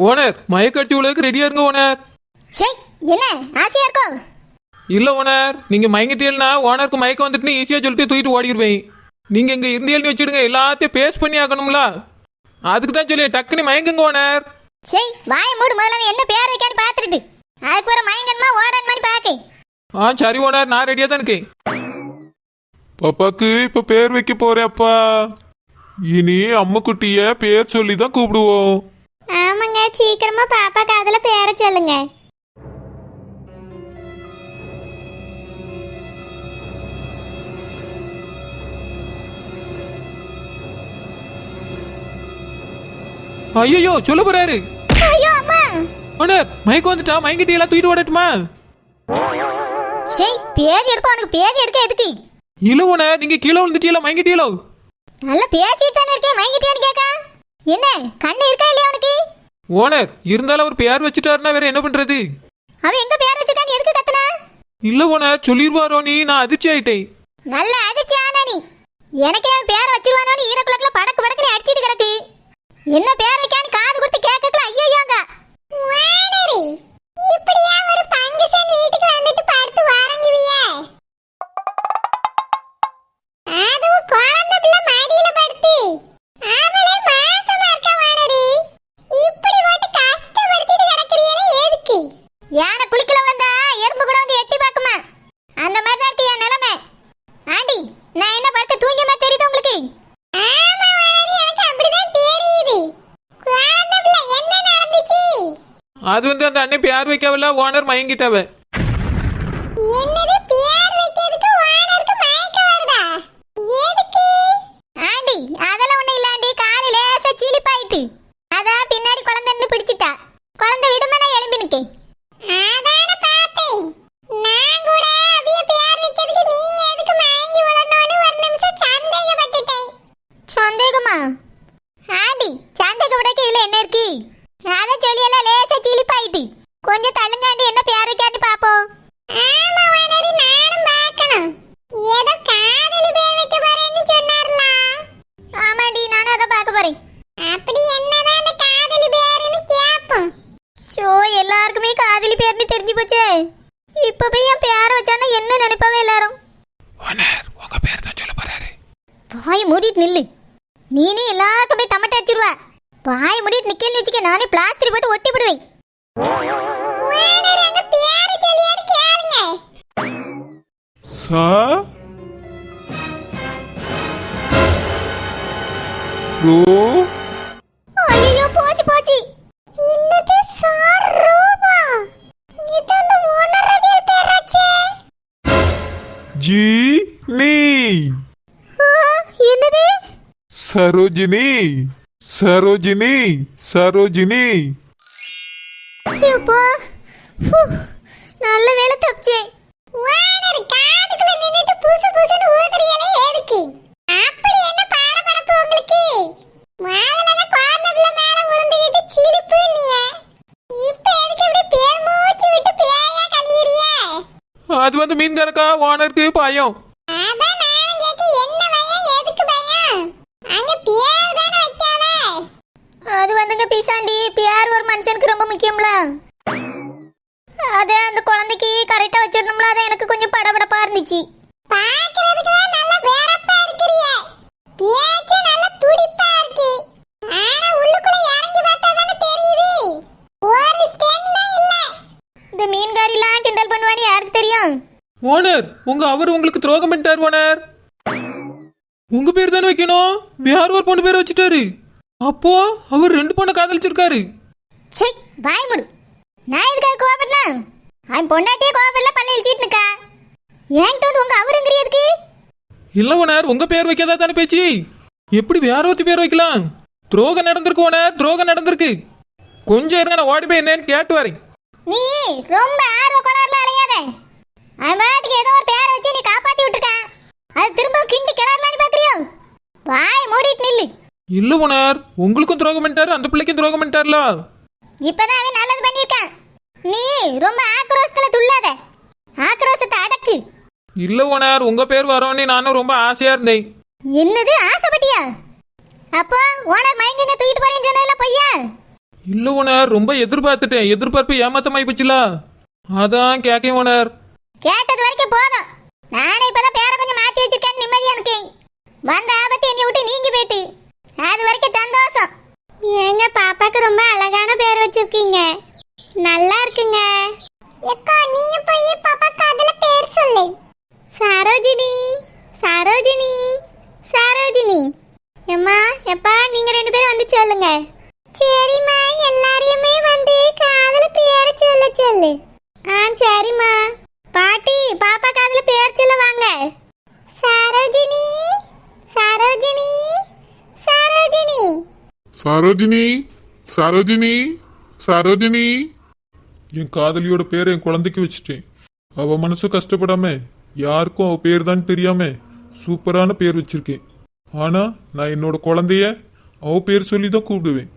Owner மயக்கடிச்சு உலக ரெடியா இருங்க ஓனர் சே என்ன? ஆசையா இருக்கோ? இல்ல ஓனர் நீங்க மயங்கிட்டீங்கன்னா ஓனருக்கு மயக்கம் வந்துட்டுன்னு ஈஸியா சொல்லிட்டு தூக்கிட்டு ஓடிடுவேன். நீங்க இங்க இருந்தீங்கன்னு வச்சுடுங்க எல்லாத்தையும் பேஸ் பண்ணி ஆகணும்ல அதுக்கு தான் சொல்லி டக்குனு மயங்குங்க ஓனர் சே வாய மூடு முதல்ல என்ன பேர் வைக்கான்னு பார்த்துட்டு அதுக்கு ஒரு மயங்கன்மா ஓடான் மாதிரி பாக்கே ஆ சரி ஓனர் நான் ரெடியா தான் இருக்கேன். பாப்பாக்கு இப்ப பேர் வைக்க போறேப்பா இனி அம்முக்குட்டிய பேர் சொல்லி தான் கூப்பிடுவோம். சீக்கிரமா பாப்பா காதுல பேர சொல்லுங்க. ஐயோ சொல்ல போறாரு. ஐயோ அம்மா! ஓனர் மயக்கம் வந்துட்டா மயங்கிட்டீங்களா தூக்கிட்டு ஓடட்டுமா? சே பேதி எடுப்பா உனக்கு பேதி எடுக்க எதுக்கு? ஓனர் நீங்க கீழே விழுந்துட்டீங்களா மயங்கிட்டீங்களோ நல்லா பேசிட்டு தானே இருக்கேன் மயங்கிட்டியான்னு கேக்கா. என்ன கண்ணு இருக்கா இல்லையா உனக்கு? ஓனர் இருந்தாலும் அவர் பேர் வச்சுட்டாருன்னா வேற என்ன பண்றது? அவன் எங்க பேர் வச்சுட்டான்னு எதுக்கு கத்துனா? இல்ல ஓனர் சொல்லிடுவாரோ நீ? நான் அதிர்ச்சி ஆயிட்டேன். நல்ல அதிர்ச்சி ஆனா நீ. எனக்கு என் பேரை வச்சிருவானோன்னு ஈரக்குலக்குல படக்கு படக்குன்னு அடிச்சிட்டு கிடக்கு. என்ன பேர் வைக்கான்னு காது கொடுத்து கேட்கல ஐயோங்க இப்படியா ஒரு பங்குசன் வீட்டுக்கு வந்துட்டு படுத்து வாரங்குவியே அதுவும் குழந்தை பிள்ளை மடியில படுத்து அவளே மாசமா இருக்கா வானரி இப்படி போட்டு கஷ்டப்படுத்திட்டு கிடக்குறீங்களே எதுக்கு யானை குளிக்கல விழுந்தா எறும்பு கூட வந்து எட்டி பார்க்குமா அந்த மாதிரி தான் இருக்கு என் நிலைமை ஆண்டி நான் என்ன படுத்து தூங்கிய மாதிரி தெரியுது உங்களுக்கு ஆமா வானரி எனக்கு அப்படிதான் தெரியுது குழந்தை பிள்ளை என்ன நடந்துச்சு அது வந்து அந்த அண்ணன் பேர் வைக்கவில்ல ஓனர் மயங்கிட்டாவ என்னது பேர் வைக்கிறதுக்கு வானருக்கு மயக்கம் வருதா எதுக்கு ஆண்டி அதெல்லாம் ஒண்ணு இல்ல ஆண்டி காலையில லேசா சீலிப்பாயிட்டு அதான் பின்னாடி குழந்தை நின்னு பிடிச்சிட்டா குழந்தை விடுமா நான் எழும்பி நிக்கேன் அதான பார்த்தேன் நான் கூட அவிய பேர் வைக்கிறதுக்கு நீங்க எதுக்கு மயங்கி விழணும்னு ஒரு நிமிஷம் சந்தேகப்பட்டுட்டேன் சந்தேகமா ஆண்டி சந்தேகப்படக்கு இதுல என்ன இருக்கு அத சொல்லியெல்லாம் லேசா சீலிப்பாயிட்டு. கொஞ்சம் தள்ளுங்காண்டி என்ன பேர் வைக்கான்னு பாப்போம் ஆமா வனரி நானும் பார்க்கணும் ஏதோ காதலி பேர் வைக்க போறேன்னு சொன்னார்ல ஆமாடி நானும் அத பார்க்க போறேன் அப்படி என்னதான் அந்த காதலி பேருன்னு கேப்போம் ஷோ எல்லாருக்குமே காதலி பேர்னு தெரிஞ்சு போச்சே இப்ப போய் என் பேரை வச்சானா என்ன நினைப்பாவே எல்லாரும் ஓனர் உங்க பேர் தான் சொல்ல போறாரு வாய் மூடிட்டு நில்லு நீனே எல்லாருக்கும் போய் தமட்டை அடிச்சிருவ வாய் மூடிட்டு நிக்கல்னு வச்சுக்க நானே பிளாஸ்டிக் போட்டு ஒட்டி விடுவேன். சா? ரோ ஐயோ போச்சு போச்சு. இன்னது சார் ரூபா? இது அந்த ஓனரவியல் பேராச்சே? ஜி நீ? என்னது? சரோஜினி சரோஜினி சரோஜினி. அப்பா நல்ல வேலை தப்பிச்சேன் ஓனர் காதுக்குள்ள நின்னுட்டு புசு புசுன்னு ஊதுறியலே எதுக்கு? அப்படி என்ன பாடபடப்பு உங்களுக்கு? முதல்ல அந்த குழந்தை பிள்ளை மேல விழுந்துகிட்டு சிரிப்பு நீய. இப்ப எதுக்கு இப்படி பேர் மூச்சு விட்டு பேயா கலியறியே அது வந்து மீன்காரக்கா ஓனருக்கு பயம். அதான் நானும் கேட்க என்ன பயம்? எதுக்கு பயம்? அங்க பேர் தானே வைக்காவ அது வந்துங்க பிசாண்டி பேர் ஒரு மனுஷனுக்கு ரொம்ப முக்கியம்ல அது அந்த குழந்தைக்கு கரெக்டா வச்சிடணும்ல அது எனக்கு கொஞ்சம் படபடப்பா இருந்துச்சு. பாக்குறதுக்கு நல்ல வேறப்பா இருக்கிறிய. பேச்சு நல்ல துடிப்பா இருக்கு. ஆனா உள்ளுக்குள்ள இறங்கி பார்த்தா தானே தெரியுது. ஒரு ஸ்டென் இல்ல. இந்த மீன்காரிலாம் கிண்டல் பண்ணுவான்னு யாருக்கு தெரியும்? ஓனர் உங்க அவர் உங்களுக்கு துரோகம் பண்ணிட்டார் ஓனர். உங்க பேர் தானே வைக்கணும்? வேற ஒரு பொண்ணு பேர் வச்சுட்டாரு. அப்போ அவர் ரெண்டு பொண்ணை காதலிச்சிருக்காரு. சே பாய் முடு. நான் எதுக்காக கோவப்படனா அவன் பொண்டாட்டியே கோவப்படல பல்ல இழிச்சிட்டு இருக்கா என்கிட்ட வந்து உங்க அவருங்கிறதுக்கு இல்ல ஓனர் உங்க பேர் வைக்காதா தானே பேச்சு? எப்படி வேற ஒருத்தி பேர் வைக்கலாம்? துரோகம் நடந்திருக்கு ஓனர் துரோகம் நடந்திருக்கு. கொஞ்சம் இருங்க நான் ஓடி போய் என்னன்னு கேட்டு வரேன். நீ ரொம்ப ஆர்வ கோளாறுல அலையாத. அவன் பாட்டுக்கு ஏதோ ஒரு பேரை வச்சு நீ காப்பாத்தி விட்டுருக்கான் அது திரும்ப கிண்டி கிளறலான்னு பாக்குறியோ? வாய் மூடிட்டு நில்லு. இல்ல ஓனர் உங்களுக்கும் துரோகம் பண்ணிட்டாரு அந்த பிள்ளைக்கும் துரோகம் பண்ணிட்டார்ல? இப்பதான் அவன் நல்லது பண்ணியிருக்கான். நீ ரொம்ப ஆக்ரோஷத்துல துள்ளாத. ஆக்ரோஷத்தை அடக்கு. இல்ல ஓனர் உங்க பேர் வரோன்னு நானும் ரொம்ப ஆசையா இருந்தேன். என்னது ஆசைப்பட்டியா? அப்போ ஓனர் மயங்கங்க தூக்கிட்டு போறேன்னு சொன்னதுல பொய்யா? இல்லை ஓனர் ரொம்ப எதிர்பார்த்துட்டேன். எதிர்பார்ப்பு ஏமாத்தமாயி போச்சுல. அதான் கேட்கேன் ஓனர். கேட்டது வரைக்கும் போதும் நானே இப்பதான் பேரை கொஞ்சம் மாத்தி வச்சிருக்கேன் நிம்மதியா இருக்கேன் வந்த ஆபத்து என்னை விட்டு நீங்கி போயிட்டு அது வரைக்கும் சந்தோஷம் எங்க பாப்பாக்கு ரொம்ப அழகான பேர் வச்சிருக்கீங்க நல்லா இருக்குங்க எக்கா நீங்க போய் பாப்பாக்கு அதுல பேர் சொல்லு சரோஜினி சரோஜினி சரோஜினி எம்மா எப்பா நீங்க ரெண்டு பேரும் வந்து சொல்லுங்க சரிம்மா எல்லாரையுமே வந்து காதல பேரை சொல்ல சொல்லு ஆ சரிம்மா பாட்டி பாப்பா காதுல பேர் சொல்ல வாங்க சரோஜினி சரோஜினி சரோஜினி சரோஜினி சரோஜினி சரோஜினி. என் காதலியோட பேரை என் குழந்தைக்கு வச்சுட்டேன். அவ மனசு கஷ்டப்படாம யாருக்கும் அவ பேர் தான் தெரியாம சூப்பரான பேர் வச்சிருக்கேன். ஆனா நான் என்னோட குழந்தைய அவ பேர் சொல்லி தான் கூப்பிடுவேன்.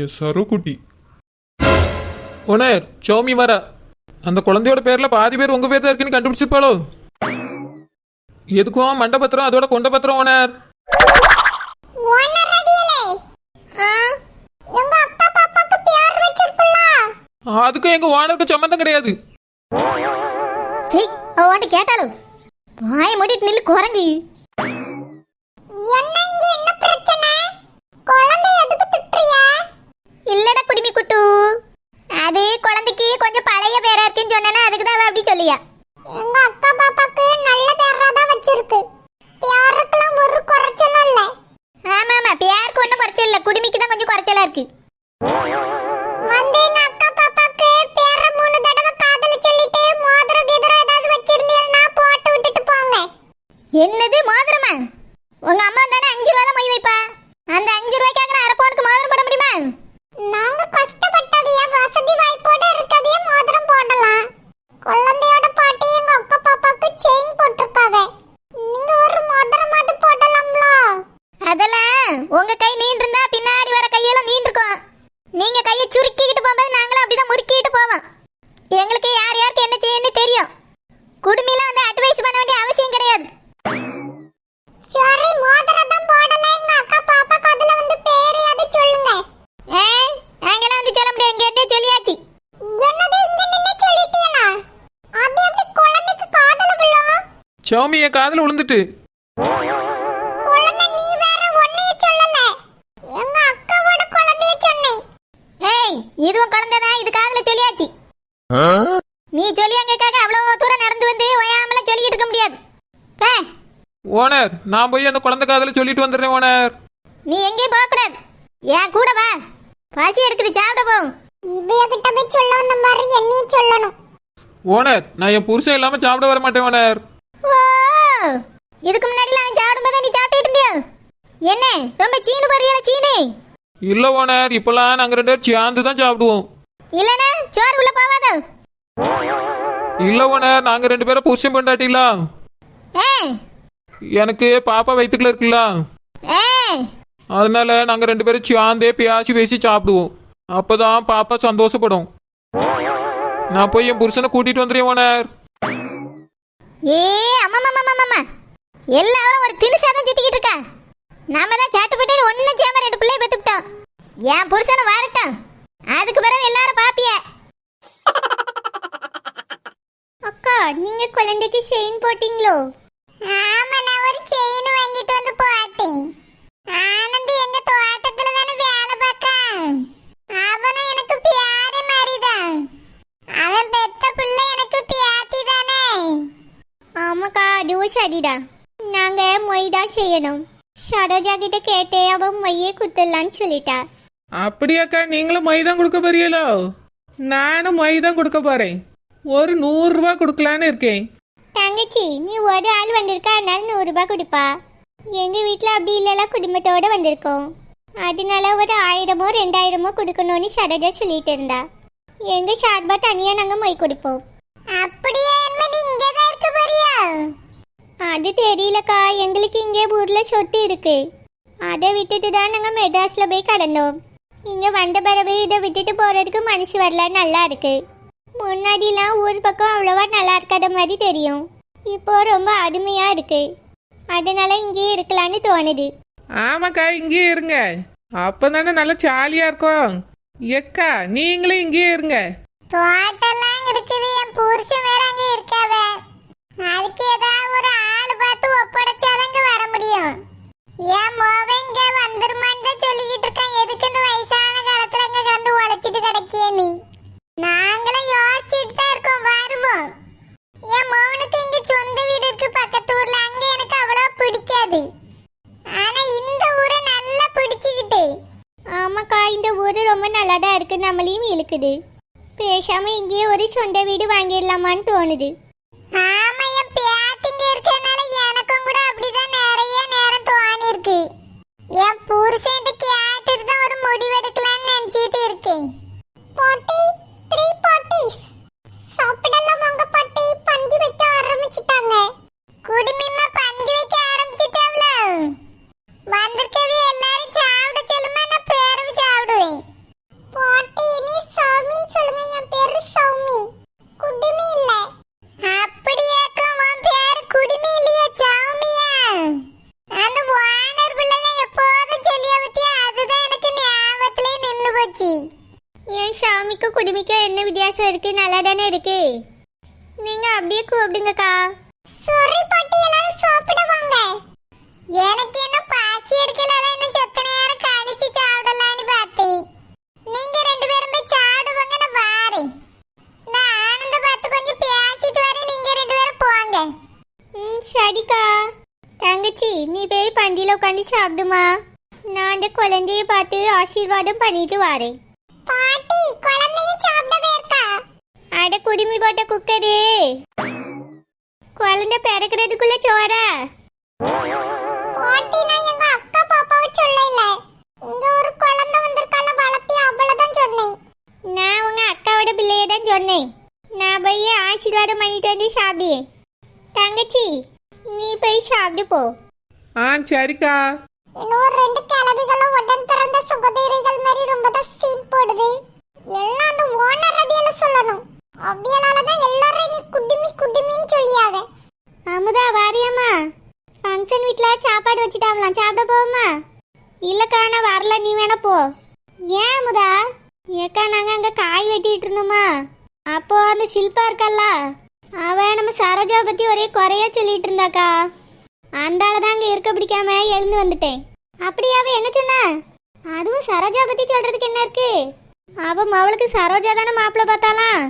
என் சரோ குட்டி ஓனர் சௌமி வரா. அந்த குழந்தையோட பேர்ல பாதி பேர் உங்க பேர் தான் இருக்குன்னு கண்டுபிடிச்சிருப்பாளோ? எதுக்கும் மண்டபத்திரம் அதோட கொண்ட பத்திரம் ஓனர் ஓனர் ரெடியலே எங்க அக்கா பாப்பாக்கு பேர் வச்சிருக்கல அதுக்கும் எங்க ஓனருக்கு சம்மந்தம் கிடையாது. சீ அவன்ட்ட கேட்டாலும் வாய மூடிட்டு நில்லு குரங்கு. என்ன இங்க என்ன பிரச்சனை? குழந்தை எதுக்கு திட்டுறியா? இல்லடா குடிமி குட்டு அது குழந்தைக்கு கொஞ்சம் பழைய பேரா இருக்குன்னு சொன்னேன்னா அதுக்கு தான் அப்படி சொல்லியா. எங்க அக்கா பாப்பாக்கு நல்ல பேரா தான் வச்சிருக்கு. பேருக்குலாம் ஒரு குறைச்சலும் இல்ல. ஆமா ஆமா பேருக்கு ஒன்றும் குறைச்சல் இல்ல. குடுமிக்கு தான் கொஞ்சம் குறைச்சலா இருக்கு வந்து எங்க அக்கா பாப்பாக்கு பேர மூணு தடவை காதல சொல்லிட்டு மோதிரம் கிதிரம் ஏதாவது வச்சிருந்தீங்கன்னா போட்டு விட்டுட்டு போங்க என்னது மோதிரமா உங்க அம்மா தானே அஞ்சு ரூபா தான் மொய் வைப்பா அந்த அஞ்சு ரூபாய்க்காக நான் அரப்போனுக்கு மோதிரம் போட முடியுமா நாங்க கஷ்டப்பட்டதையா வசதி வாய்ப்போட இருக்கதையே மோதிரம் போடலாம் குழந்தையோட பாட்டி எங்க அக்கா பாப்பாக்கு செயின் போட்டிருக்காவே நீங்க ஒரு மோதிரமாவது போடலாம்ல அதெல்லாம் உங்க கை நீண்டு இருந்தா பின்னாடி வர கையெல்லாம் நீண்டு இருக்கும் நீங்க கையை சுருக்கிக்கிட்டு போகும்போது நாங்களும் அப்படிதான் முறுக்கிட்டு போவோம் எங்களுக்கு யார் யாருக்கு என்ன செய்யணும்னு தெரியும் குடுமையில வந்து அட்வைஸ் பண்ண வேண்டிய அவசியம் கிடையாது சரி மோதிரதம் போடல எங்க அக்கா பாப்பா கதுல வந்து பேரையாவது சொல்லுங்க ஏ நாங்கலாம் வந்து சொல்ல முடியாது இங்க இருந்தே சொல்லியாச்சு என்னது இங்க நின்னு சொல்லிட்டீங்களா அது எப்படி குழந்தைக்கு காதல விழும் சௌமி என் காதில் விழுந்துட்டு குழந்தை நீ வேற ஒன்னைய சொல்லல. எங்க அக்காவோட குழந்தைய சொன்னேன். ஏய் இதுவும் குழந்தை தான். இது காதுல சொல்லியாச்சு. நீ சொல்லி அங்கக்காக அவ்வளவு தூரம் நடந்து வந்து ஓயாமல சொல்லிட்டு இருக்க முடியாது. பே, ஓனர் நான் போய் அந்த குழந்தை காதில் சொல்லிட்டு வந்துடுறேன் ஓனர். நீ எங்கேயும் போக கூடாது என் கூட வா. பசி எடுக்குது சாப்பிட போ. இவைய கிட்ட போய் சொல்ல வந்த மாதிரி என்னையும் சொல்லணும். ஓனர் நான் என் புருஷன் இல்லாமல் சாப்பிட வர மாட்டேன் ஓனர். இதுக்கு முன்னாடி அவன் சாப்பிடும்போது நீ சாப்பிட்டுட்டு இருந்தியா? என்ன? ரொம்ப சீனு படுறியா சீனு? இல்லை ஓனர் இப்போல்லாம் நாங்கள் ரெண்டு பேரும் சேர்ந்து தான் சாப்பிடுவோம். இல்லனா சோறு உள்ள போவாதோ? இல்லை ஓனர் நாங்கள் ரெண்டு பேரும் புருஷன் பண்ணாட்டிங்களா ஏ எனக்கு பாப்பா வயிற்றுக்குள்ள இருக்குல்ல. அதனால நாங்கள் ரெண்டு பேரும் சேர்ந்தே பேசி பேசி சாப்பிடுவோம். அப்பதான் பாப்பா சந்தோஷப்படும். நான் போய் என் புருஷனை கூட்டிட்டு வந்துடுறேன் ஓனர். ஏ அம்மா எல்லாரும் ஒரு தினுசா தான் சுத்திக்கிட்டு இருக்கா நாம தான் சாட்டு போட்டு ஒன்னும் சேம ரெண்டு பிள்ளைய பெத்துக்கிட்டோம். என் புருஷனை வாரட்டும். அதுக்கு பிறகு எல்லாரும் பாப்பிய. அக்கா நீங்க குழந்தைக்கு செயின் போட்டீங்களோ? ஆமா நான் ஒரு செயின் வாங்கிட்டு வந்து போட்டேன் ஆனந்த் எங்க தோட்டத்துல தானே வேலை பார்க்க அவனும் எனக்கு பியாரி மாதிரிதான் அவன் பெத்த பிள்ளை எனக்கு பியாத்தி தானே ஆமாக்கா அதுவும் சரிதான் நாங்க மொய் தான் செய்யணும் சரோஜா கிட்ட கேட்டே அவ மொய்யே குடுத்துடலான்னு சொல்லிட்டா. அப்படியாக்கா நீங்களும் மை தான் கொடுக்க போறீங்களோ? நானும் மை தான் கொடுக்க போறேன். ஒரு நூறுரூவா கொடுக்கலான்னு இருக்கேன். தங்கச்சி நீ ஒரு ஆள் வந்திருக்கா? அதனால நூறு ரூபாய் கொடுப்பா. எங்க வீட்ல அப்படி இல்லல குடும்பத்தோட வந்திருக்கோம். அதனால ஒரு ஆயிரமோ ரெண்டாயிரமோ கொடுக்கணும்னு சரோஜா சொல்லிட்டு இருந்தா. எங்க சார்பா தனியா நாங்க மொய் கொடுப்போம். அப்படியே இங்கே தான் இருக்க போறியா? அது தெரியலக்கா. எங்களுக்கு இங்கே ஊர்ல சொத்து இருக்கு. அதை விட்டுட்டு தான் நாங்க மெட்ராஸ்ல போய் கடந்தோம். இங்க வந்த பிறகு இதை விட்டுட்டு போறதுக்கு மனசு வரல. நல்லா இருக்கு. முன்னாடிலாம் ஊர் பக்கம் அவ்வளவா நல்லா இருக்காத மாதிரி தெரியும். இப்போ ரொம்ப அருமையா இருக்கு. அதனால இங்கேயே இருக்கலாம்னு தோணுது. ஆமாக்கா இங்கேயே இருங்க. அப்போ தானே நல்லா ஜாலியாக இருக்கும். எக்கா நீங்களும் இங்கேயே இருங்க. தோட்டெல்லாம் இருக்குது. என் புருஷன் வேற அங்க இருக்காவ. அதுக்கு ஏதாவது ஒரு ஆள் பார்த்து ஒப்படைச்சாதாங்க வர முடியும். என் மோவ இங்க வந்துருமான்னு சொல்லிக்கிட்டு இருக்கேன். எதுக்கு இந்த வயசான காலத்துல இங்க கலந்து உழைச்சிட்டு கிடைக்கிய நீ? நாங்களும் யோசிச்சுட்டு தான் இருக்கோம். வருவோம் என் மோனுக்கு இங்க சொந்த வீடு இருக்கு பக்கத்து ஊர்ல. அங்க எனக்கு அவ்வளோ பிடிக்காது. ஆனா இந்த ஊரை நல்லா பிடிச்சுக்கிட்டு. ஆமாக்கா இந்த ஊரு ரொம்ப நல்லா தான் இருக்கு. நம்மளையும் இழுக்குது. பேசாம இங்கேயே ஒரு சொந்த வீடு வாங்கிடலாமான்னு தோணுது. என் சாமிக்கு குடுமிக்கும் என்ன வித்தியாசம் இருக்கு? நல்லா தானே இருக்கு. நீங்க அப்படியே கூப்பிடுங்கக்கா. சாரி பாட்டி எல்லாரும் சாப்பிட வாங்க. எனக்கு என்ன பாசி எடுக்கல என்ன இன்னும் சொத்த நேரம் கழிச்சு சாப்பிடலான்னு பார்த்தேன் நீங்க ரெண்டு பேரும் போய் சாப்பிடுவாங்க நான் வாரேன். நான் ஆனந்த பார்த்து கொஞ்சம் பேசிட்டு வரேன் நீங்க ரெண்டு பேரும் போங்க. ம் சரிக்கா. தங்கச்சி நீ போய் பந்தியில் உட்காந்து சாப்பிடுமா? நான் அந்த குழந்தைய பார்த்து ஆசீர்வாதம் பண்ணிட்டு வரேன். பாட்டி குழந்தையும் சாப்பிட போயிருக்கா அட குடுமி போட்ட குக்கரு. குழந்தை பிறக்கிறதுக்குள்ள சோறா? பாட்டி நான் எங்க அக்கா பாப்பாவை சொல்லல. இங்க ஒரு குழந்தை வந்திருக்கால வளர்த்தி அவ்வளவுதான் சொன்னேன். நான் உங்க அக்காவோட பிள்ளைய தான் சொன்னேன். நான் போய் ஆசீர்வாதம் பண்ணிட்டு வந்து சாப்பிடு தங்கச்சி நீ போய் சாப்பிட்டு போ. ஆ சரிக்கா. இன்னொரு ரெண்டு கிளவிகளும் உடன் பிறந்த சுகதீரிகள் மாதிரி ரொம்ப தான் சீன் போடுது எல்லாம் அந்த ஓனர் அடியில சொல்லணும் அப்படியால தான் எல்லாரும் நீ குடுமி குடுமின்னு சொல்லியாவ அமுதா வாரியம்மா ஃபங்க்ஷன் வீட்டில் சாப்பாடு வச்சுட்டாங்களாம் சாப்பிட போவோமா இல்லைக்கா நான் வரல நீ வேணா போ ஏன் அமுதா ஏக்கா நாங்கள் அங்கே காய் வெட்டிட்டு இருந்தோமா அப்போ அந்த ஷில்பா இருக்கல்ல அவ நம்ம சரோஜாவை பற்றி ஒரே குறையா சொல்லிட்டு இருந்தாக்கா அந்த ஆளு தான் அங்கே இருக்க எழுந்து வந்துட்டேன் அப்படியாவே என்ன சொன்னா? அதுவும் சரோஜா பற்றி சொல்றதுக்கு என்ன இருக்கு? அவ அவளுக்கு சரோஜா தானே மாப்பிள்ள பார்த்தாலாம்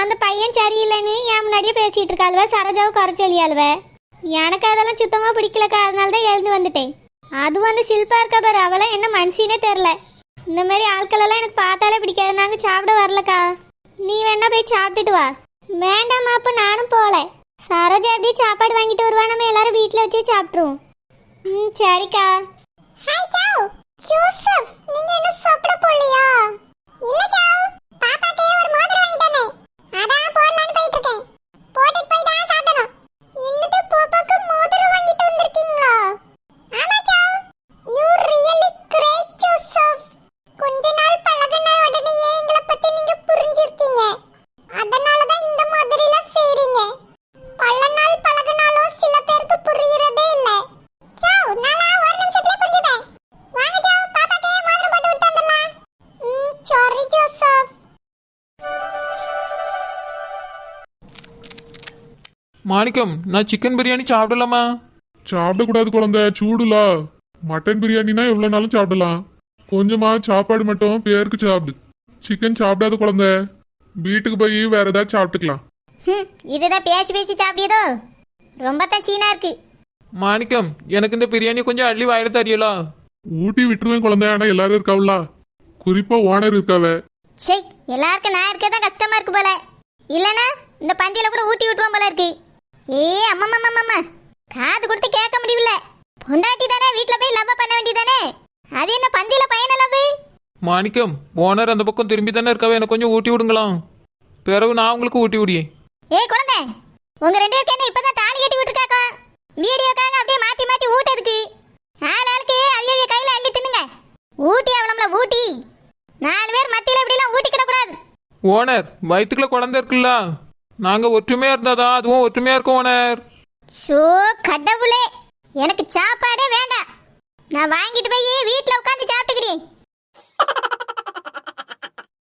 அந்த பையன் சரியில்லைன்னு என் முன்னாடியே பேசிட்டு இருக்காளுவ. சரோஜாவை குறைச்சொல்லியாளுவ எனக்கு அதெல்லாம் சுத்தமா பிடிக்கலக்கா. அதனால தான் எழுந்து வந்துட்டேன் அதுவும் அந்த ஷில்பா இருக்கா பாரு. அவளாம் என்ன மனுஷினே தெரில இந்த மாதிரி ஆட்களெல்லாம் எனக்கு பார்த்தாலே பிடிக்காது. நாங்க சாப்பிட வரலக்கா. நீ வேணா போய் சாப்பிட்டுட்டு வா. வேண்டாம்மா அப்ப நானும் போகல. சரோஜா அப்படியே சாப்பாடு வாங்கிட்டு வருவா. நம்ம எல்லாரும் வீட்டில் வச்சு சாப்பிட்ருவோம் ம் சரிக்கா. ஹாய் சாவ் ஜோசப் நீங்க என்ன சாப்பிட போலியா? இல்ல சாவ் மாணிக்கம் நான் சிக்கன் பிரியாணி சாப்பிடலாமா? சாப்பிடக்கூடாது குழந்தை சூடுல. மட்டன் பிரியாணினா எவ்வளோ நாளும் சாப்பிடலாம். கொஞ்சமா சாப்பாடு மட்டும் பேருக்கு சாப்பிடு. சிக்கன் சாப்பிடாத குழந்தை. வீட்டுக்கு போய் வேற ஏதாவது சாப்பிட்டுக்கலாம். ஹம், இதுதான் பேசி பேசி சாப்பிடியதோ? ரொம்ப தான் சீனா இருக்கு. மாணிக்கம் எனக்கு இந்த பிரியாணி கொஞ்சம் அள்ளி வாயில தரியலா? ஊட்டி விட்டுருவேன் குழந்தை ஆனா எல்லாரும் இருக்காவுல குறிப்பா ஓனர் இருக்காவ. சே எல்லாருக்கும் நான் இருக்கே தான் கஷ்டமா இருக்கு போல. இல்லனா இந்த பந்தியில கூட ஊட்டி விட்டுருவோம் போல இருக்கு. ஏ அம்மம்மா அம்மம்மா காது கொடுத்து கேட்க முடியல. பொண்டாட்டி தானே வீட்ல போய் லவ் பண்ண வேண்டியதானே? அது என்ன பந்தியில பையன லவ் மாணிக்கம் ஓனர் அந்த பக்கம் திரும்பி தானே இருக்காவே எனக்கு கொஞ்சம் ஊட்டி விடுங்களாம். பிறகு நான் உங்களுக்கு ஊட்டி விடியேன் ஏய் குழந்தை உங்க ரெண்டு பேருக்கு என்ன இப்பதான் தாலி கட்டி விட்டுருக்காக்கா வீடியோக்காக அப்படியே மாத்தி மாத்தி ஊட்டதுக்கு. ஆள் ஆளுக்கு அவிய அவிய கையில அள்ளி தின்னுங்க. ஊட்டி அவளம்ல ஊட்டி. நாலு பேர் மத்தியில இப்படி எல்லாம் ஊட்டி கிடக்கூடாது ஓனர் வயிற்றுக்குள்ள குழந்தை இருக்குல்ல? நாங்க ஒற்றுமையா இருந்தாதான் அதுவும் ஒற்றுமையா இருக்கும் ஓனர். ஷோ கடவுளே எனக்கு சாப்பாடே வேண்டாம். நான் வாங்கிட்டு போய் வீட்டில் உட்காந்து சாப்பிட்டுக்கிறேன்.